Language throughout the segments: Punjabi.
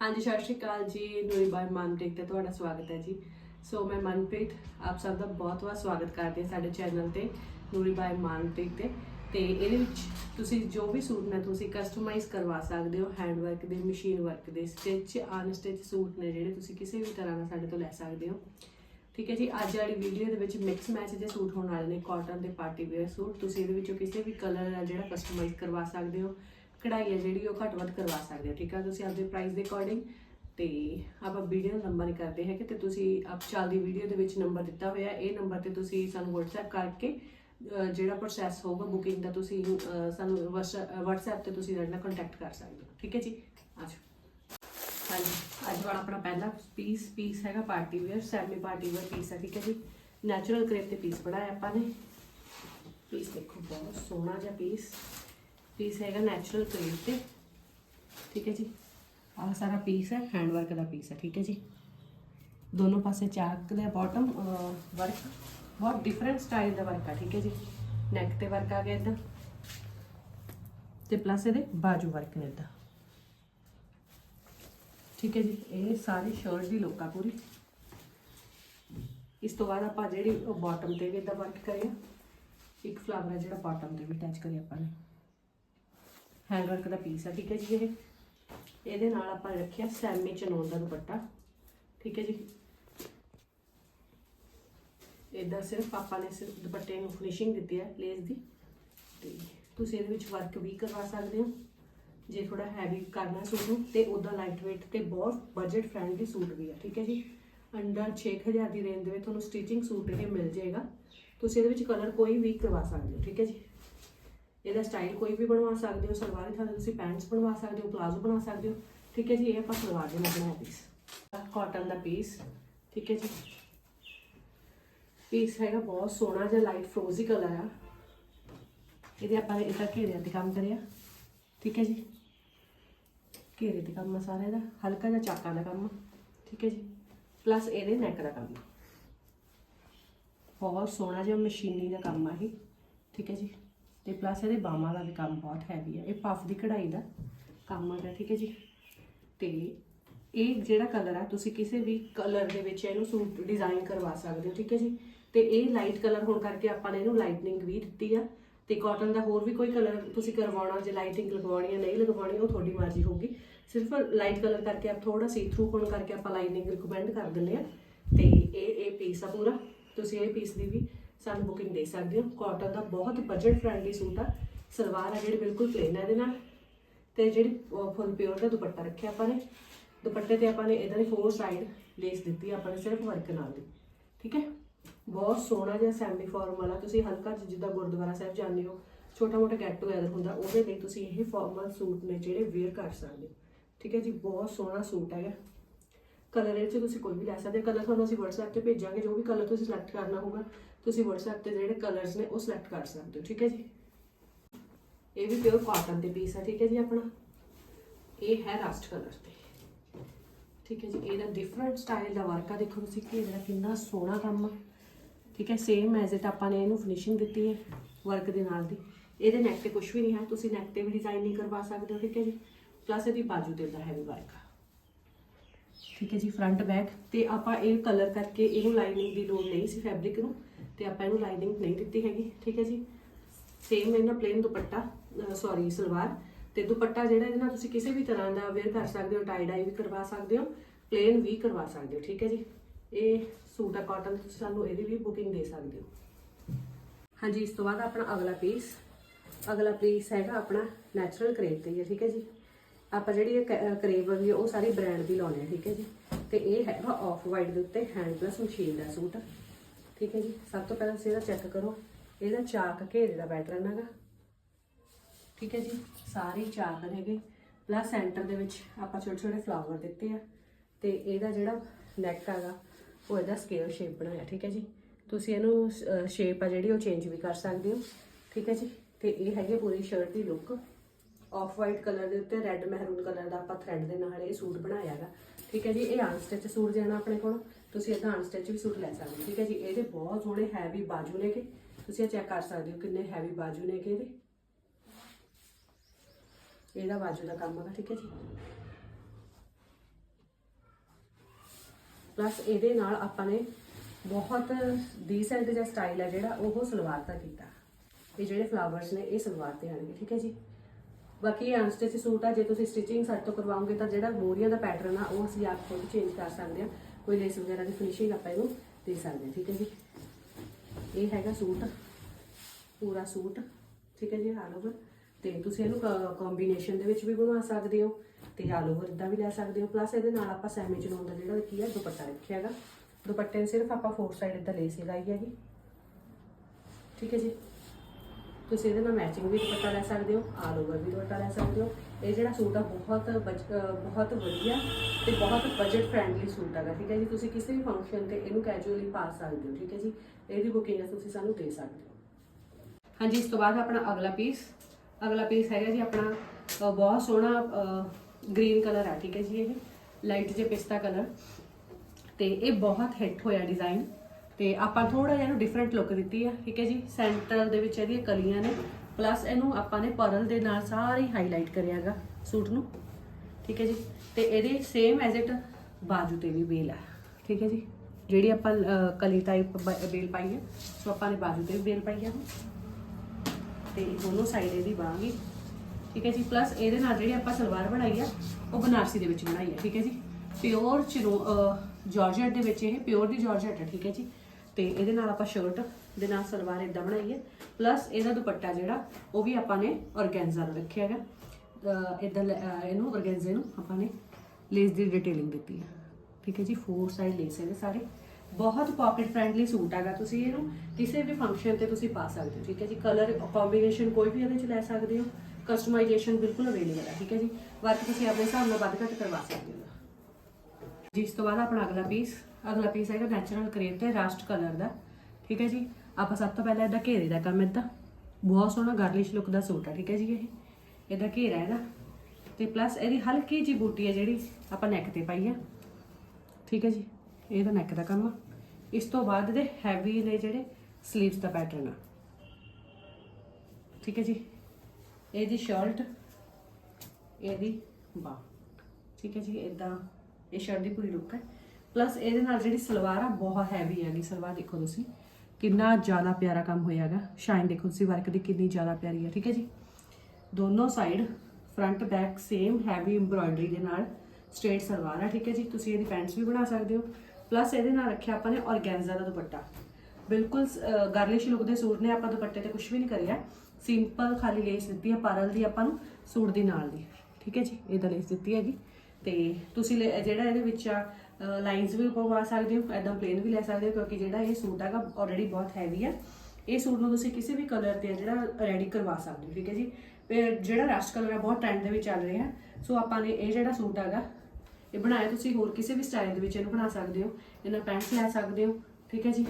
ਹਾਂਜੀ, ਸਤਿ ਸ਼੍ਰੀ ਅਕਾਲ ਜੀ। ਨੂਰੀ ਬਾਈ ਮਨਪ੍ਰੀਤ ਤੇ ਤੁਹਾਡਾ ਸਵਾਗਤ ਹੈ ਜੀ। ਸੋ ਮੈਂ ਮਨਪ੍ਰੀਤ, ਆਪ ਸਭ ਦਾ ਬਹੁਤ ਬਹੁਤ ਸਵਾਗਤ ਕਰਦੀ ਹਾਂ ਸਾਡੇ ਚੈਨਲ ਤੇ, ਨੂਰੀ ਬਾਈ ਮਨਪ੍ਰੀਤ ਤੇ। ਤੇ ਇਹਦੇ ਵਿੱਚ ਤੁਸੀਂ ਜੋ ਵੀ ਸੂਟ ਨੇ, ਤੁਸੀਂ ਕਸਟਮਾਈਜ਼ ਕਰਵਾ ਸਕਦੇ ਹੋ। ਹੈਂਡ ਵਰਕ ਦੇ ਮਸ਼ੀਨ ਵਰਕ ਦੇ ਸਟਿਚ ਅਨਸਟਿਚ ਸੂਟ ਨੇ ਜਿਹੜੇ ਤੁਸੀਂ ਕਿਸੇ ਵੀ ਤਰ੍ਹਾਂ ਨਾਲ ਸਾਡੇ ਤੋਂ ਲੈ ਸਕਦੇ ਹੋ। ਠੀਕ ਹੈ ਜੀ, ਅੱਜ ਵਾਲੀ ਵੀਡੀਓ ਦੇ ਵਿੱਚ ਮਿਕਸ ਮੈਚ ਦੇ ਸੂਟ ਹੋਣ ਵਾਲੇ ਨੇ ਕਾਟਨ ਦੇ ਪਾਰਟੀ ਵੇਅਰ ਸੂਟ। ਤੁਸੀਂ ਇਹਦੇ ਵਿੱਚੋਂ ਕਿਸੇ ਵੀ ਕਲਰ ਹੈ ਜਿਹੜਾ ਕਸਟਮਾਈਜ਼ ਕਰਵਾ ਸਕਦੇ ਹੋ। ਕਢਾਈ ਹੈ ਜਿਹੜੀ ਉਹ ਘੱਟ ਵੱਧ ਕਰਵਾ ਸਕਦੇ ਹੋ ਠੀਕ ਆ? ਤੁਸੀਂ ਆਪਦੇ ਪ੍ਰਾਈਸ ਦੇ ਅਕੋਰਡਿੰਗ ਤੇ ਆਪਾਂ ਵੀਡੀਓ ਨੂੰ ਲੰਬਾ ਨਹੀਂ ਕਰਦੇ ਹੈਗੇ ਤੇ ਤੁਸੀਂ ਆਪ ਚੱਲਦੀ ਵੀਡੀਓ ਦੇ ਵਿੱਚ ਨੰਬਰ ਦਿੱਤਾ ਹੋਇਆ ਇਹ ਨੰਬਰ ਤੇ ਤੁਸੀਂ ਸਾਨੂੰ WhatsApp ਕਰਕੇ ਜਿਹੜਾ ਪ੍ਰੋਸੈਸ ਹੋਊਗਾ ਬੁਕਿੰਗ ਦਾ ਤੁਸੀਂ ਅਹ, ਸਾਨੂੰ WhatsApp ਤੇ ਤੁਸੀਂ ਸਾਡੇ ਨਾਲ ਕੰਟੈਕਟ ਕਰ ਸਕਦੇ ਹੋ ਠੀਕ ਹੈ ਜੀ? ਆਜੋ। ਹਾਂਜੀ ਅੱਜ ਵਾਲਾ ਆਪਣਾ ਪਹਿਲਾ ਪੀਸ ਪੀਸ ਹੈਗਾ party wear semi party wear piece ਹੈ ਠੀਕ ਹੈ ਜੀ? ਨੈਚੁਰਲ ਕ੍ਰੇਪ ਤੇ ਪੀਸ ਬਣਾਇਆ ਆਪਾਂ ਨੇ। ਪੀਸ ਦੇਖੋ ਬਹੁਤ ਸੋਹਣਾ ਜਿਹਾ ਪੀਸ ਪੀਸ ਹੈਗਾ ਨੈਚੁਰਲ ਕ੍ਰੇਪ ਤੇ ਠੀਕ ਹੈ ਜੀ? ਆਹ ਸਾਰਾ ਪੀਸ ਹੈ ਹੈਂਡ ਵਰਕ ਦਾ ਪੀਸ ਹੈ, ਠੀਕ ਹੈ ਜੀ? ਦੋਨੋਂ ਪਾਸੇ ਚਾਕ ਦੇ ਬਾਟਮ ਵਰਕ ਬਹੁਤ ਡਿਫਰੈਂਟ ਸਟਾਈਲ ਦਾ ਵਰਕ ਆ ਠੀਕ ਹੈ ਜੀ? ਨੈਕ ਤੇ ਵਰਕ ਆ ਗਿਆ ਇਦਾਂ ਤੇ ਪਲੱਸ ਇਹਦੇ ਬਾਜੂ ਵਰਕ ਨੇ ਇਦਾਂ ਠੀਕ ਹੈ ਜੀ? ਇਹ ਸਾਰੀ ਸ਼ਰਟ ਦੀ ਲੁੱਕ ਆ ਪੂਰੀ। ਇਸ ਤੋਂ ਬਾਅਦ ਆਪਾਂ ਜਿਹੜੀ ਉਹ ਬਾਟਮ ਤੇ ਵੀ ਇਦਾਂ ਵਰਕ ਕਰਿਆ ਇੱਕ ਫਲਾਵਰ ਹੈ ਜਿਹੜਾ ਬਾਟਮ ਤੇ ਵੀ ਅਟੈਚ ਕਰਿਆ ਆਪਾਂ ਨੇ। ਹੈਂਡ ਵਰਕ ਦਾ ਪੀਸ ਆ, ਠੀਕ ਹੈ ਜੀ ਇਹ? ਇਹਦੇ ਨਾਲ ਆਪਾਂ ਰੱਖਿਆ ਸੈਮੀ ਚਨੋਨ ਦਾ ਦੁਪੱਟਾ, ਠੀਕ ਹੈ ਜੀ? ਇਦਾਂ ਸਿਰਫ ਆਪਾਂ ਨੇ ਸਿਰਫ ਦੁਪੱਟੇ ਨੂੰ ਫਿਨਿਸ਼ਿੰਗ ਦਿੱਤੀ ਹੈ ਲੇਸ ਦੀ, ਤੇ ਤੁਸੀਂ ਇਹਦੇ ਵਿੱਚ ਵਰਕ ਵੀ ਕਰਵਾ ਸਕਦੇ ਹੋ, ਜੇ ਥੋੜਾ ਹੈਵੀ ਕਰਨਾ ਸੂਟ ਨੂੰ, ਤੇ ਉਹਦਾ ਲਾਈਟ weight ਤੇ ਬਹੁਤ ਬਜਟ ਫ੍ਰੈਂਡਲੀ ਸੂਟ ਵੀ ਹੈ ਠੀਕ ਹੈ ਜੀ? ਅੰਡਰ 6000 ਦੀ ਰੇਂਜ ਦੇ ਵਿੱਚ ਤੁਹਾਨੂੰ ਸਟਿਚਿੰਗ ਸੂਟ ਇਹ ਮਿਲ ਜਾਏਗਾ, ਤੁਸੀਂ ਇਹਦੇ ਵਿੱਚ ਕਲਰ ਕੋਈ ਵੀ ਕਰਵਾ ਸਕਦੇ ਹੋ, ਠੀਕ ਹੈ ਜੀ? ਇਹਦਾ ਸਟਾਈਲ ਕੋਈ ਵੀ ਬਣਵਾ ਸਕਦੇ ਹੋ, ਸਲਵਾਰ ਦੀ ਥਾਂ ਤੇ ਤੁਸੀਂ ਪੈਂਟਸ ਬਣਵਾ ਸਕਦੇ ਹੋ ਪਲਾਜ਼ੋ ਬਣਾ ਸਕਦੇ ਹੋ, ਠੀਕ ਹੈ ਜੀ, ਇਹ ਆਪਾਂ ਸਲਵਾਰ ਦੇ ਨਾਲ ਬਣਾਇਆ ਪੀਸ ਕਾਟਨ ਦਾ ਪੀਸ ਠੀਕ ਹੈ ਜੀ। ਪੀਸ ਹੈਗਾ ਬਹੁਤ ਸੋਹਣਾ ਜਿਹਾ ਲਾਈਟ ਫਰੋਜ਼ੀ ਕਲਰ ਆ। ਇਹਦੇ ਆਪਾਂ ਇਹਦਾ ਘੇਰੇ ਤੇ ਕੰਮ ਕਰਿਆ, ਠੀਕ ਹੈ ਜੀ। ਘੇਰੇ ਤੇ ਕੰਮ ਆ ਸਾਰਾ ਇਹਦਾ, ਹਲਕਾ ਜਿਹਾ ਚਾਕਾਂ ਦਾ ਕੰਮ, ਠੀਕ ਹੈ ਜੀ। ਪਲੱਸ ਇਹਦੇ ਨੈਕ ਦਾ ਕੰਮ। ਬਹੁਤ ਸੋਹਣਾ ਜਿਹਾ ਮਸ਼ੀਨੀ ਦਾ ਕੰਮ ਆ ਇਹ, ਠੀਕ ਹੈ ਜੀ। ਤੇ ਪਲੱਸ ਇਹਦੇ ਬਾਹਾਂ ਦਾ ਵੀ ਕੰਮ ਬਹੁਤ ਹੈਵੀ ਆ। ਇਹ ਪਫ ਦੀ ਕਢਾਈ ਦਾ ਕੰਮ ਹੈਗਾ, ਠੀਕ ਹੈ ਜੀ। ਤੇ ਇਹ ਜਿਹੜਾ ਕਲਰ ਆ, ਤੁਸੀਂ ਕਿਸੇ ਵੀ ਕਲਰ ਦੇ ਵਿੱਚ ਇਹਨੂੰ ਸੂਟ ਡਿਜ਼ਾਈਨ ਕਰਵਾ ਸਕਦੇ ਹੋ, ਠੀਕ ਹੈ ਜੀ। ਤੇ ਇਹ ਲਾਈਟ ਕਲਰ ਹੋਣ ਕਰਕੇ ਆਪਾਂ ਨੇ ਇਹਨੂੰ ਲਾਈਟਨਿੰਗ ਵੀ ਦਿੱਤੀ ਆ। ਤੇ ਕਾਟਨ ਦਾ ਹੋਰ ਵੀ ਕੋਈ ਕਲਰ ਤੁਸੀਂ ਕਰਵਾਉਣਾ, ਜੇ ਲਾਈਟਿੰਗ ਲਗਵਾਉਣੀ ਹੈ ਨਹੀਂ ਲਗਵਾਉਣੀ, ਉਹ ਤੁਹਾਡੀ ਮਰਜ਼ੀ ਹੋਊਗੀ। ਸਿਰਫ ਲਾਈਟ ਕਲਰ ਕਰਕੇ ਆਪ ਥੋੜਾ ਸੀ ਥਰੂ ਹੋਣ ਕਰਕੇ ਆਪਾਂ ਲਾਈਨਿੰਗ ਰਿਕਮੈਂਡ ਕਰ ਦਿੰਦੇ ਆ। ਤੇ ਇਹ ਇਹ ਪੀਸ ਆ ਪੂਰਾ। ਤੁਸੀਂ ਇਹ ਪੀਸ ਦੀ ਵੀ ਸਾਨੂੰ ਬੁਕਿੰਗ ਦੇ ਸਕਦੇ ਹੋ। ਕਾਟਨ ਦਾ ਬਹੁਤ ਬਜਟ ਫ੍ਰੈਂਡਲੀ ਸੂਟ ਆ। ਸਲਵਾਰ ਆ ਜਿਹੜੀ ਬਿਲਕੁਲ ਪਲੇਨ ਆ ਇਹਦੇ ਨਾਲ। ਤੇ ਜਿਹੜੀ ਫੁੱਲ ਪਿਓਰ ਦਾ ਦੁਪੱਟਾ ਰੱਖਿਆ ਆਪਾਂ ਨੇ। ਦੁਪੱਟੇ ਤੇ ਆਪਾਂ ਨੇ ਇਦਾਂ ਦੀ ਫੋਰ ਸਾਈਡ ਲੇਸ ਦਿੱਤੀ ਆਪਾਂ ਨੇ ਸਿਰਫ ਵਰਕ ਨਾਲ ਦੀ। ਠੀਕ ਹੈ? ਬਹੁਤ ਸੋਹਣਾ ਜਿਹਾ ਸੈਮੀ ਫਾਰਮਲ ਆ ਤੁਸੀਂ ਹਲਕਾ ਜਿਹਾ ਜਿੱਦਾਂ ਗੁਰਦੁਆਰਾ ਸਾਹਿਬ ਜਾਂਦੇ ਹੋ ਛੋਟਾ ਮੋਟਾ ਗੈਟ ਟੂਗੇਦਰ ਹੁੰਦਾ, ਉਹਦੇ ਲਈ ਤੁਸੀਂ ਇਹ ਫਾਰਮਲ ਸੂਟ ਨੇ ਜਿਹੜੇ ਵੇਅਰ ਕਰ ਸਕਦੇ ਹੋ। ਠੀਕ ਹੈ ਜੀ? ਬਹੁਤ ਸੋਹਣਾ ਸੂਟ ਹੈਗਾ। ਕਲਰ ਇਹ 'ਚ ਤੁਸੀਂ ਕੋਈ ਵੀ ਲੈ ਸਕਦੇ ਹੋ। ਕਲਰ ਤੁਹਾਨੂੰ ਅਸੀਂ WhatsApp ਤੇ ਭੇਜਾਂਗੇ, ਜੋ ਵੀ ਕਲਰ ਤੁਸੀਂ ਸਿਲੈਕਟ ਕਰਨਾ ਹੋਊਗਾ। ਤੁਸੀਂ WhatsApp ਤੇ ਜਿਹੜੇ ਕਲਰਸ ਨੇ ਉਹ ਸਿਲੈਕਟ ਕਰ ਸਕਦੇ ਹੋ, ਠੀਕ ਹੈ ਜੀ? ਇਹ ਵੀ ਪਿਓਰ ਕਾਟਨ ਦੇ ਪੀਸ ਆ, ਠੀਕ ਹੈ ਜੀ ਆਪਣਾ? ਇਹ ਹੈ ਰਸਟ ਕਲਰ ਤੇ। ਠੀਕ ਹੈ ਜੀ, ਇਹਦਾ ਡਿਫਰੈਂਟ ਸਟਾਈਲ ਦਾ ਵਰਕ ਆ, ਦੇਖੋ ਤੁਸੀਂ ਕਿ ਇਹਦਾ ਕਿੰਨਾ ਸੋਹਣਾ ਕੰਮ ਆ। ਠੀਕ ਹੈ ਸੇਮ ਐਜ਼ ਇਟ ਆਪਾਂ ਨੇ ਇਹਨੂੰ ਫਿਨਿਸ਼ਿੰਗ ਦਿੱਤੀ ਹੈ ਵਰਕ ਦੇ ਨਾਲ ਦੀ। ਇਹਦੇ ਨੈਕ ਤੇ ਕੁਝ ਵੀ ਨਹੀਂ ਹੈ, ਤੁਸੀਂ ਨੈਕ ਤੇ ਵੀ ਡਿਜ਼ਾਈਨ ਨਹੀਂ ਕਰਵਾ ਸਕਦੇ ਹੋ, ਠੀਕ ਹੈ ਜੀ? ਪਲੱਸ ਇਹਦੀ ਬਾਜੂ ਤੇ ਦਾ ਹੈਵੀ ਵਰਕ ਠੀਕ ਹੈ ਜੀ ਫਰੰਟ ਬੈਕ ਤੇ ਆਪਾਂ ਇਹ ਕਲਰ ਕਰਕੇ ਇਹਨੂੰ ਲਾਈਨਿੰਗ ਦੀ ਲੋੜ ਨਹੀਂ ਸੀ ਫੈਬਰਿਕ ਨੂੰ ਤੇ ਆਪਾਂ ਇਹਨੂੰ ਲਾਈਨਿੰਗ ਨਹੀਂ ਦਿੱਤੀ ਹੈਗੀ, ਠੀਕ ਹੈ ਜੀ। ਸੇਮ ਇਹਨਾਂ ਪਲੇਨ ਦੁਪੱਟਾ ਸੌਰੀ ਸਲਵਾਰ ਤੇ ਦੁਪੱਟਾ ਜਿਹੜਾ ਇਹਦੇ ਨਾਲ ਤੁਸੀਂ ਕਿਸੇ ਵੀ ਤਰ੍ਹਾਂ ਦਾ ਵੇਅਰ ਕਰ ਸਕਦੇ ਹੋ ਟਾਈ ਡਾਈ ਵੀ ਕਰਵਾ ਸਕਦੇ ਹੋ ਪਲੇਨ ਵੀ ਕਰਵਾ ਸਕਦੇ ਹੋ, ਠੀਕ ਹੈ ਜੀ। ਇਹ ਸੂਟ ਆ ਕਾਟਨ ਤੁਸੀਂ ਸਾਨੂੰ ਇਹਦੀ ਵੀ ਬੁਕਿੰਗ ਦੇ ਸਕਦੇ ਹੋ। ਹਾਂਜੀ, ਇਸ ਤੋਂ ਬਾਅਦ ਆਪਣਾ ਅਗਲਾ ਪੀਸ ਅਗਲਾ ਪੀਸ ਹੈਗਾ ਆਪਣਾ ਨੈਚੁਰਲ ਕਰੇਪ ਤੇ ਹੀ ਹੈ, ਠੀਕ ਹੈ ਜੀ। ਆਪਾਂ ਜਿਹੜੀ ਇਹ ਕਰੇਪ ਵੀ ਉਹ ਸਾਰੀ ਬ੍ਰਾਂਡ ਦੀ ਲਾਉਣੇ ਆ, ਠੀਕ ਹੈ ਜੀ। ਤੇ ਇਹ ਹੈਗਾ ਆਫ ਵਾਈਟ ਦੇ ਉੱਤੇ ਹੈਂਡ ਪਲਸ ਮਸ਼ੀਨ ਦਾ ਸੂਟ। ਠੀਕ ਹੈ ਜੀ। ਸਭ ਤੋਂ ਪਹਿਲਾਂ ਤੁਸੀਂ ਇਹਦਾ ਚੈੱਕ ਕਰੋ। ਇਹਦਾ ਚਾਕ ਘੇਰੇ ਦਾ ਪੈਟਰਨ ਹੈਗਾ। ਠੀਕ ਹੈ ਜੀ। ਸਾਰੇ ਚਾਕ ਨੇਗੇ ਪਲੱਸ ਸੈਂਟਰ ਦੇ ਵਿੱਚ ਆਪਾਂ ਛੋਟੇ ਛੋਟੇ ਫਲਾਵਰ ਦਿੱਤੇ ਆ। ਤੇ ਇਹਦਾ ਜਿਹੜਾ ਨੈਕ ਹੈਗਾ, ਉਹ ਇਹਦਾ ਸਕੁਅਰ ਸ਼ੇਪ ਬਣਾਇਆ, ਠੀਕ ਹੈ ਜੀ। ਤੁਸੀਂ ਇਹਨੂੰ ਸ਼ੇਪ ਆ ਜਿਹੜੀ, ਉਹ ਚੇਂਜ ਵੀ ਕਰ ਸਕਦੇ ਹੋ। ਠੀਕ ਹੈ ਜੀ। ਤੇ ਇਹ ਹੈਗੀ ਪੂਰੀ ਸ਼ਰਟ ਦੀ ਲੁੱਕ ਆਫ ਵਾਈਟ ਕਲਰ ਦੇ ਉੱਤੇ ਰੈੱਡ ਮਹਿਰੂਨ ਕਲਰ ਦਾ ਆਪਾਂ ਥਰੈਡ ਦੇ ਨਾਲ ਇਹ ਸੂਟ ਬਣਾਇਆ ਹੈਗਾ ਠੀਕ ਹੈ ਜੀ, ਇਹ ਅਨਸਟਿਚ ਸੂਟ ਜਾਣਾ ਆਪਣੇ ਕੋਲ, ਤੁਸੀਂ ਇਹਦਾ ਅਨਸਟਿਚ ਵੀ ਸੂਟ ਲੈ ਸਕਦੇ ਹੋ। ਠੀਕ ਹੈ ਜੀ, ਇਹਦੇ ਬਹੁਤ ਸੋਹਣੇ ਹੈਵੀ ਬਾਜੂ ਨੇ ਕਿ ਤੁਸੀਂ ਇਹ ਚੈੱਕ ਕਰ ਸਕਦੇ ਹੋ ਕਿੰਨੇ ਹੈਵੀ ਬਾਜੂ ਨੇ ਕਿ ਇਹਦੇ। ਇਹਦਾ ਬਾਜੂ ਦਾ ਕੰਮ ਹੈਗਾ, ਠੀਕ ਹੈ ਜੀ। ਪਲੱਸ ਇਹਦੇ ਨਾਲ ਆਪਾਂ ਨੇ ਬਹੁਤ ਡੀਸੈਂਟ ਜਿਹਾ ਸਟਾਈਲ ਹੈ ਜਿਹੜਾ, ਉਹ ਸਲਵਾਰ ਦਾ ਕੀਤਾ। ਇਹ ਜਿਹੜੇ ਫਲਾਵਰਸ ਨੇ, ਇਹ ਸਲਵਾਰ ਤੇ ਆਣਗੇ ਠੀਕ ਹੈ ਜੀ। ਬਾਕੀ ਅਨਸਟਿਚ ਸੂਟ ਆ, ਜੇ ਤੁਸੀਂ ਸਟਿਚਿੰਗ ਸਾਡੇ ਤੋਂ ਕਰਵਾਓਗੇ ਤਾਂ ਜਿਹੜਾ ਬੋਰੀਆਂ ਦਾ ਪੈਟਰਨ ਆ, ਉਹ ਅਸੀਂ ਆਪ ਖੁਦ ਚੇਂਜ ਕਰ ਸਕਦੇ ਆ ਕੋਈ ਲੇਸ ਵਗੈਰਾ ਦੀ ਫਿਨਿਸ਼ਿੰਗ ਆਪਾਂ ਇਹਨੂੰ ਦੇ ਸਕਦੇ ਹਾਂ, ਠੀਕ ਹੈ ਜੀ? ਇਹ ਹੈਗਾ ਸੂਟ ਪੂਰਾ ਸੂਟ ਠੀਕ ਹੈ ਜੀ? ਆਲ ਓਵਰ ਤੇ ਤੁਸੀਂ ਇਹਨੂੰ ਕੰਬੀਨੇਸ਼ਨ ਦੇ ਵਿੱਚ ਵੀ ਬਣਵਾ ਸਕਦੇ ਹੋ ਤੇ ਆਲ ਓਵਰ ਇਦਾਂ ਵੀ ਲੈ ਸਕਦੇ ਹੋ। ਪਲੱਸ ਇਹਦੇ ਨਾਲ ਆਪਾਂ ਸੈਮੀ ਚਨੋਨ ਦਾ ਜਿਹੜਾ ਕੀ ਹੈ ਦੁਪੱਟਾ ਰੱਖਿਆ ਹੈਗਾ। ਦੁਪੱਟੇ ਨੂੰ ਸਿਰਫ ਆਪਾਂ ਫੋਰ ਸਾਈਡ ਇਦਾਂ ਲੇਸ ਲਗਾਈ ਹੈਗੀ। ਠੀਕ ਹੈ ਜੀ? ਤੁਸੀਂ ਇਹਦੇ ਨਾਲ ਮੈਚਿੰਗ ਵੀ ਦੁਪੱਟਾ ਲੈ ਸਕਦੇ ਹੋ, ਆਲ ਓਵਰ ਵੀ ਦੁਪੱਟਾ ਲੈ ਸਕਦੇ ਹੋ। ਇਹ ਜਿਹੜਾ ਸੂਟ ਆ ਬਹੁਤ ਬਜ- ਬਹੁਤ ਵਧੀਆ ਤੇ ਬਹੁਤ ਬਜਟ ਫ੍ਰੈਂਡਲੀ ਸੂਟ ਹੈਗਾ, ਠੀਕ ਹੈ ਜੀ? ਤੁਸੀਂ ਕਿਸੇ ਵੀ ਫੰਕਸ਼ਨ ਤੇ ਇਹਨੂੰ ਕੈਜੂਅਲੀ ਪਾ ਸਕਦੇ ਹੋ, ਠੀਕ ਹੈ ਜੀ? ਇਹਦੀ ਬੁਕਿੰਗ ਤੁਸੀਂ ਸਾਨੂੰ ਦੇ ਸਕਦੇ ਹੋ। ਹਾਂਜੀ, ਇਸ ਤੋਂ ਬਾਅਦ ਆਪਣਾ ਅਗਲਾ ਪੀਸ ਅਗਲਾ ਪੀਸ ਹੈਗਾ ਜੀ ਆਪਣਾ ਬਹੁਤ ਸੋਹਣਾ ਗ੍ਰੀਨ ਕਲਰ ਆ, ਠੀਕ ਹੈ ਜੀ ਇਹ। ਲਾਈਟ ਜੇ ਪਿਸਤਾ ਕਲਰ ਤੇ ਇਹ ਬਹੁਤ ਹਿੱਟ ਹੋਇਆ ਡਿਜ਼ਾਈਨ ਤੇ ਆਪਾਂ ਥੋੜਾ ਜਿਹਾ ਇਹਨੂੰ ਡਿਫਰੈਂਟ ਲੁੱਕ ਦਿੱਤੀ ਆ, ਠੀਕ ਹੈ ਜੀ? ਸੈਂਟਰ ਦੇ ਵਿੱਚ ਇਹਦੀਆਂ ਕਲੀਆਂ ਨੇ ਪਲੱਸ ਇਹਨੂੰ ਆਪਾਂ ਨੇ ਪਰਲ ਦੇ ਨਾਲ ਸਾਰੀ ਹਾਈਲਾਈਟ ਕਰਿਆਗਾ ਸੂਟ ਨੂੰ, ਠੀਕ ਹੈ ਜੀ? ਤੇ ਇਹਦੇ ਸੇਮ ਐਜ਼ ਇਟ ਬਾਜੂ ਤੇ ਵੀ ਬੇਲ ਆ, ਠੀਕ ਹੈ ਜੀ? ਜਿਹੜੀ ਆਪਾਂ ਕਲੀ ਟਾਈਪ ਬੇਲ ਪਾਈ ਹੈ, ਸੋ ਆਪਾਂ ਨੇ ਬਾਜੂ ਤੇ ਵੀ ਬੇਲ ਪਾਈ ਹੈ ਤੇ ਦੋਨੋਂ ਸਾਈਡ ਇਹਦੀ ਬਾਂਗੀ ਠੀਕ ਹੈ ਜੀ? ਪਲੱਸ ਇਹਦੇ ਨਾਲ ਜਿਹੜੀ ਆਪਾਂ ਸਲਵਾਰ ਬਣਾਈ ਆ, ਉਹ ਬਨਾਰਸੀ ਦੇ ਵਿੱਚ ਬਣਾਈ ਆ, ਠੀਕ ਹੈ ਜੀ? ਪਿਓਰ ਚਿਰੋ ਜਾਰਜਟ ਦੇ ਵਿੱਚ ਇਹ ਪਿਓਰ ਦੀ ਜਾਰਜਟ ਹੈ ਠੀਕ ਹੈ ਜੀ? ਤੇ ਇਹਦੇ ਨਾਲ ਆਪਾਂ ਸ਼ਰਟ ਦੇ ਨਾਲ ਸਲਵਾਰ ਇਦਾਂ ਬਣਾਈ ਹੈ ਪਲੱਸ ਇਹਦਾ ਦੁਪੱਟਾ ਜਿਹੜਾ, ਉਹ ਵੀ ਆਪਾਂ ਨੇ ਔਰਗੈਂਜ਼ਾ ਦਾ ਰੱਖਿਆ ਹੈਗਾ। ਇਦਾਂ ਇਹਨੂੰ ਔਰਗੈਂਜ਼ੇ ਨੂੰ ਆਪਾਂ ਨੇ ਲੇਸ ਦੀ ਡਿਟੇਲਿੰਗ ਦਿੱਤੀ ਹੈ। ਠੀਕ ਹੈ ਜੀ ਫੋਰ ਸਾਈਡ ਲੇਸ ਇਹਦੇ ਸਾਰੇ। ਬਹੁਤ ਪਾਕਟ ਫ੍ਰੈਂਡਲੀ ਸੂਟ ਹੈਗਾ ਤੁਸੀਂ ਇਹਨੂੰ, ਕਿਸੇ ਵੀ ਫੰਕਸ਼ਨ ਤੇ ਤੁਸੀਂ ਪਾ ਸਕਦੇ ਹੋ। ਠੀਕ ਹੈ ਜੀ ਕਲਰ ਕੰਬੀਨੇਸ਼ਨ ਕੋਈ ਵੀ ਇਹਦੇ ਚ ਲੈ ਸਕਦੇ ਹੋ। ਕਸਟਮਾਈਜੇਸ਼ਨ ਬਿਲਕੁਲ ਅਵੇਲੇਬਲ ਹੈ। ਠੀਕ ਹੈ ਜੀ ਵਰਕ ਤੁਸੀਂ ਆਪਣੇ ਹਿਸਾਬ ਨਾਲ ਵੱਧ ਘੱਟ ਕਰਵਾ ਸਕਦੇ ਹੋ। ਜੀ, ਇਸ ਤੋਂ ਬਾਅਦ ਆਪਣਾ ਅਗਲਾ ਪੀਸ ਅਗਲਾ ਪੀਸ ਹੈਗਾ ਨੈਚੁਰਲ ਕਰੇਪ ਤੇ ਰਾਸਟ ਕਲਰ ਦਾ। ਠੀਕ ਹੈ ਜੀ? ਆਪਾਂ ਸਭ ਤੋਂ ਪਹਿਲਾਂ ਇਹਦਾ ਘੇਰੇ ਦਾ ਕੰਮ ਇਦਾਂ। ਬਹੁਤ ਸੋਹਣਾ ਗਾਰਲਿਸ਼ ਲੁੱਕ ਦਾ ਸੂਟ ਆ, ਠੀਕ ਹੈ ਜੀ ਇਹ? ਇਹਦਾ ਘੇਰਾ ਇਹਦਾ। ਤੇ ਪਲੱਸ ਇਹਦੀ ਹਲਕੀ ਜੀ ਬੂਟੀ ਹੈ ਜਿਹੜੀ ਆਪਾਂ ਨੈਕ ਤੇ ਪਾਈ ਆ। ਠੀਕ ਹੈ ਜੀ? ਇਹਦਾ ਨੈਕ ਦਾ ਕੰਮ ਆ। ਇਸ ਤੋਂ ਬਾਅਦ ਦੇ ਹੈਵੀ ਨੇ ਜਿਹੜੇ 슬ੀਵਸ ਦਾ ਪੈਟਰਨ ਆ। ਠੀਕ ਹੈ ਜੀ? ਇਹਦੀ ਸ਼ਰਟ ਇਹਦੀ ਬਾਹ ਠੀਕ ਹੈ ਜੀ? ਇਦਾਂ ਇਹ ਸ਼ਰਟ ਦੀ ਪੂਰੀ ਲੁੱਕ ਹੈ ਪਲੱਸ ਇਹਦੇ ਨਾਲ ਜਿਹੜੀ ਸਲਵਾਰ ਆ, ਬਹੁਤ ਹੈਵੀ ਹੈਗੀ ਸਲਵਾਰ, ਦੇਖੋ ਤੁਸੀਂ। ਕਿੰਨਾ ਜ਼ਿਆਦਾ ਪਿਆਰਾ ਕੰਮ ਹੋਇਆ ਹੈਗਾ। ਸ਼ਾਈਨ ਦੇਖੋ ਤੁਸੀਂ ਵਰਕ ਦੀ ਕਿੰਨੀ ਜ਼ਿਆਦਾ ਪਿਆਰੀ ਹੈ ਠੀਕ ਹੈ ਜੀ? ਦੋਨੋਂ side front back same heavy embroidery ਦੇ ਨਾਲ ਸਟ੍ਰੇਟ ਸਲਵਾਰ ਆ, ਠੀਕ ਹੈ ਜੀ? ਤੁਸੀਂ ਇਹਦੀ ਪੈਂਟਸ ਵੀ ਬਣਾ ਸਕਦੇ ਹੋ। ਪਲੱਸ ਇਹਦੇ ਨਾਲ ਰੱਖਿਆ ਆਪਾਂ ਨੇ ਔਰਗੈਂਜ਼ਾ ਦਾ ਦੁਪੱਟਾ। ਬਿਲਕੁਲ ਗਾਰਲਿਸ਼ ਲੁੱਕ ਦੇ ਸੂਟ ਨੇ ਆਪਾਂ ਦੁਪੱਟੇ ਤੇ ਕੁਝ ਵੀ ਨਹੀਂ ਕਰਿਆ। ਸਿੰਪਲ ਖਾਲੀ ਲੇਸ ਦਿੱਤੀ ਹੈ ਪਰਲ ਦੀ ਆਪਾਂ ਨੂੰ, ਸੂਟ ਦੀ ਨਾਲ ਦੀ। ਠੀਕ ਹੈ ਜੀ? ਇਹਦਾ ਲੇਸ ਦਿੱਤੀ ਹੈਗੀ। ਤੇ ਤੁਸੀਂ ਲੈ- ਜਿਹੜਾ ਇਹਦੇ ਵਿੱਚ ਆ ਲਾਈਨਸ ਵੀ ਪਵਾ ਸਕਦੇ ਹੋ ਐਦਾਂ ਪਲੇਨ ਵੀ ਲੈ ਸਕਦੇ ਹੋ, ਕਿਉਂਕਿ ਜਿਹੜਾ ਇਹ ਸੂਟ ਹੈਗਾ ਆਲਰੇਡੀ ਬਹੁਤ ਹੈਵੀ ਹੈ ਇਹ ਸੂਟ ਨੂੰ ਤੁਸੀਂ ਕਿਸੇ ਵੀ ਕਲਰ ਤੇ ਆ, ਜਿਹੜਾ ਰੈਡੀ ਕਰਵਾ ਸਕਦੇ ਹੋ, ਠੀਕ ਹੈ ਜੀ? ਫਿਰ ਜਿਹੜਾ ਰਸ਼ ਕਲਰ ਹੈ ਬਹੁਤ ਟ੍ਰੈਂਡ ਦੇ ਵਿੱਚ ਚੱਲ ਰਿਹਾ। ਸੋ ਆਪਾਂ ਨੇ ਇਹ ਜਿਹੜਾ ਸੂਟ ਹੈਗਾ, ਇਹ ਬਣਾਇਆ ਤੁਸੀਂ ਹੋਰ ਕਿਸੇ ਵੀ ਸਟਾਈਲ ਦੇ ਵਿੱਚ ਇਹਨੂੰ ਬਣਾ ਸਕਦੇ ਹੋ। ਇਹਨਾਂ ਪੈਂਟਸ ਲੈ ਸਕਦੇ ਹੋ, ਠੀਕ ਹੈ ਜੀ?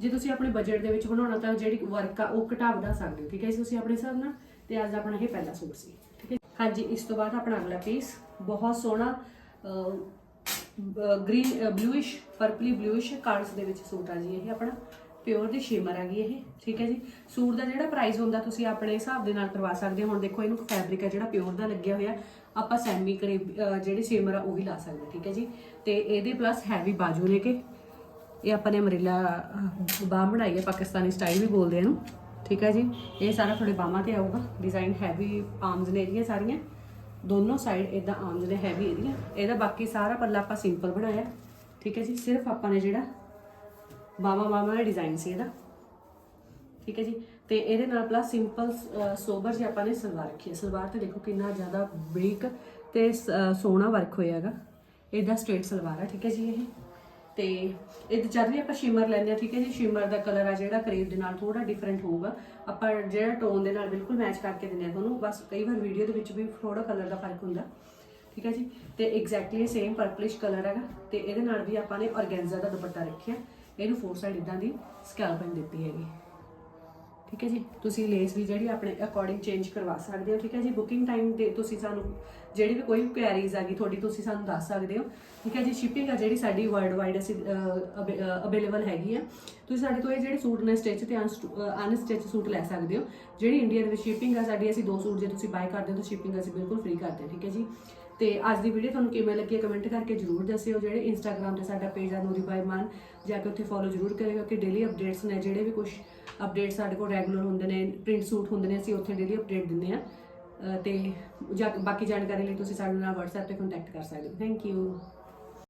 ਜੇ ਤੁਸੀਂ ਆਪਣੇ ਬਜਟ ਦੇ ਵਿੱਚ ਬਣਾਉਣਾ, ਤਾਂ ਜਿਹੜੀ ਵਰਕ ਆ, ਉਹ ਘਟਾ ਵਧਾ ਸਕਦੇ ਹੋ, ਠੀਕ ਹੈ ਜੀ ਤੁਸੀਂ ਆਪਣੇ ਹਿਸਾਬ ਨਾਲ? ਤੇ ਅੱਜ ਦਾ ਆਪਣਾ ਇਹ ਪਹਿਲਾ ਸੂਟ ਸੀ, ਠੀਕ ਹੈ ਹਾਂਜੀ, ਇਸ ਤੋਂ ਬਾਅਦ ਆਪਣਾ ਅਗਲਾ ਪੀਸ ਬਹੁਤ ਸੋਹਣਾ ਗ੍ਰੀਨ ਬਲੂਇਸ਼ ਪਰਪਲੀ ਬਲੂਇਸ਼ ਕਾਰਡਸ ਦੇ ਵਿੱਚ ਸੂਟ ਆ ਜੀ ਇਹ ਆਪਣਾ। ਪਿਓਰ ਦੀ ਸ਼ਿਮਰ ਹੈਗੀ ਇਹ, ਠੀਕ ਹੈ ਜੀ। ਸੂਟ ਦਾ ਜਿਹੜਾ ਪ੍ਰਾਈਸ ਹੁੰਦਾ ਤੁਸੀਂ ਆਪਣੇ ਹਿਸਾਬ ਦੇ ਨਾਲ ਕਰਵਾ ਸਕਦੇ ਹੋ। ਹੁਣ ਦੇਖੋ, ਇਹਨੂੰ ਫੈਬਰਿਕ ਹੈ ਜਿਹੜਾ ਪਿਓਰ ਦਾ ਲੱਗਿਆ ਹੋਇਆ। ਆਪਾਂ ਸੈਮੀ ਕਰੇ ਜਿਹੜੀ ਸ਼ਿਮਰ ਆ ਉਹ ਵੀ ਲਾ ਸਕਦੇ, ਠੀਕ ਹੈ ਜੀ। ਤੇ ਇਹਦੇ ਪਲੱਸ ਹੈਵੀ ਬਾਜੂ ਨੇ ਕਿ ਇਹ ਆਪਾਂ ਨੇ ਅਮਰੀਲਾ ਬਾਹ ਬਣਾਈ ਹੈ, ਪਾਕਿਸਤਾਨੀ ਸਟਾਈਲ ਵੀ ਬੋਲਦੇ ਇਹਨੂੰ, ਠੀਕ ਹੈ ਜੀ। ਇਹ ਸਾਰਾ ਤੁਹਾਡੇ ਬਾਹਾਂ ਤੇ ਆਊਗਾ। ਡਿਜ਼ਾਈਨ ਹੈਵੀ ਆਰਮਸ ਨੇ ਇਹਦੀਆਂ ਸਾਰੀਆਂ। ਦੋਨੋਂ ਸਾਈਡ ਇਦਾਂ ਆਰਮਸ ਨੇ ਹੈਵੀ ਇਹਦੀਆਂ, ਇਹਦਾ ਬਾਕੀ ਸਾਰਾ ਪੱਲਾ ਆਪਾਂ ਸਿੰਪਲ ਬਣਾਇਆ। ਠੀਕ ਹੈ ਜੀ, ਸਿਰਫ ਆਪਾਂ ਨੇ ਜਿਹੜਾ ਬਾਹਾਂ ਬਾਹਾਂ ਦਾ ਡਿਜ਼ਾਈਨ ਸੀ ਇਹਦਾ। ਠੀਕ ਹੈ ਜੀ, ਤੇ ਇਹਦੇ ਨਾਲ ਪਲੱਸ ਸਿੰਪਲ ਸੋਬਰ ਜਿਹਾ ਆਪਾਂ ਨੇ ਸਲਵਾਰ ਰੱਖੀ ਹੈ। ਸਲਵਾਰ ਤੇ ਦੇਖੋ ਕਿੰਨਾ ਜ਼ਿਆਦਾ ਬਰੀਕ ਤੇ ਸ- ਸੋਹਣਾ ਵਰਕ ਹੋਇਆ ਹੈਗਾ। ਇਹਦਾ ਸਟ੍ਰੇਟ ਸਲਵਾਰ ਹੈ, ਠੀਕ ਹੈ ਜੀ ਇਹ। ਤੇ ਇਹ ਜਦ ਵੀ ਆਪਾਂ ਸ਼ਿਮਰ ਲੈਂਦੇ ਆ ਠੀਕ ਹੈ ਜੀ ਸ਼ਿਮਰ ਦਾ ਕਲਰ ਆ ਜਿਹੜਾ ਕਰੇਵ ਦੇ ਨਾਲ ਥੋੜਾ ਡਿਫਰੈਂਟ ਹੋਊਗਾ। ਆਪਾਂ ਜਿਹੜਾ ਟੋਨ ਦੇ ਨਾਲ ਬਿਲਕੁਲ ਮੈਚ ਕਰਕੇ ਦਿੰਦੇ ਆ ਤੁਹਾਨੂੰ, ਬਸ ਕਈ ਵਾਰ ਵੀਡੀਓ ਦੇ ਵਿੱਚ ਵੀ ਥੋੜਾ ਕਲਰ ਦਾ ਫ਼ਰਕ ਹੁੰਦਾ, ਠੀਕ ਹੈ ਜੀ। ਤੇ ਐਗਜ਼ੈਕਟਲੀ ਸੇਮ ਪਰਪਲਿਸ਼ ਕਲਰ ਹੈਗਾ, ਤੇ ਇਹਦੇ ਨਾਲ ਵੀ ਆਪਾਂ ਨੇ ਔਰਗੈਂਜ਼ਾ ਦਾ ਦੁਪੱਟਾ ਰੱਖਿਆ, ਇਹਨੂੰ ਫੋਰ ਸਾਈਡ ਇਦਾਂ ਦੀ ਸਕੈਲਪਿੰਗ ਦਿੱਤੀ ਹੈਗੀ। ਠੀਕ ਹੈ ਜੀ? ਤੁਸੀਂ ਲੇਸ ਵੀ ਜਿਹੜੀ ਆਪਣੇ ਅਕੋਰਡਿੰਗ ਚੇਂਜ ਕਰਵਾ ਸਕਦੇ ਹੋ, ਠੀਕ ਹੈ ਜੀ? ਬੁਕਿੰਗ ਟਾਈਮ ਦੇ ਤੁਸੀਂ ਸਾਨੂੰ ਜਿਹੜੀ ਵੀ ਕੋਈ ਕੁਐਰੀਜ਼ ਗਈ, ਤੁਹਾਡੀ ਤੁਸੀਂ ਸਾਨੂੰ ਦੱਸ ਸਕਦੇ ਹੋ, ਠੀਕ ਹੈ ਜੀ? ਸ਼ਿਪਿੰਗ ਆ ਜਿਹੜੀ ਸਾਡੀ ਵਰਲਡ ਵਾਈਡ ਅਸੀਂ ਅਵੇਲੇਬਲ ਹੈਗੀ ਆ। ਤੁਸੀਂ ਸਾਡੇ ਤੋਂ ਇਹ ਜਿਹੜੇ ਸੂਟ ਨੇ ਸਟਿਚ ਤੇ ਅਨਸਟਿਚ ਸੂਟ ਲੈ ਸਕਦੇ ਹੋ। ਜਿਹੜੀ ਇੰਡੀਆ ਦੇ ਵਿੱਚ ਸ਼ਿਪਿੰਗ ਆ, ਸਾਡੀ ਅਸੀਂ ਦੋ ਸੂਟ ਜੇ ਤੁਸੀਂ ਬਾਈ ਕਰਦੇ ਹੋ, ਤਾਂ ਸ਼ਿਪਿੰਗ ਅਸੀਂ ਬਿਲਕੁਲ ਫ੍ਰੀ ਕਰਦੇ ਹਾਂ, ਠੀਕ ਹੈ ਜੀ? ਤੇ ਅੱਜ ਦੀ ਵੀਡੀਓ ਤੁਹਾਨੂੰ ਕਿਵੇਂ ਲੱਗੀ ਕਮੈਂਟ ਕਰਕੇ ਜਰੂਰ ਦੱਸਿਓ। ਜਿਹੜੇ ਇੰਸਟਾਗ੍ਰam ਤੇ ਸਾਡਾ ਪੇਜ ਆ ਨੂਰੀ ਬਾਈ ਮਾਨ, ਜਾ ਕੇ ਉੱਥੇ ਫੋਲੋ ਜਰੂਰ ਕਰਿਓ ਕਿ ਡੇਲੀ ਅਪਡੇਟਸ ਨੇ, ਜਿਹੜੇ ਵੀ ਕੁਝ ਅਪਡੇਟ ਸਾਡੇ ਕੋਲ ਰੈਗੂਲਰ ਹੁੰਦੇ ਨੇ ਪ੍ਰਿੰਟ ਸੂਟ ਹੁੰਦੇ ਨੇ, ਅਸੀਂ ਉੱਥੇ ਡੇਲੀ ਅਪਡੇਟ ਦਿੰਦੇ ਆ ਅਹ ਤੇ ਜਾ- ਬਾਕੀ ਜਾਣਕਾਰੀ ਲਈ ਤੁਸੀਂ ਸਾਡੇ ਨਾਲ WhatsApp ਤੇ ਕੰਟੈਕਟ ਕਰ ਸਕਦੇ ਹੋ। Thank you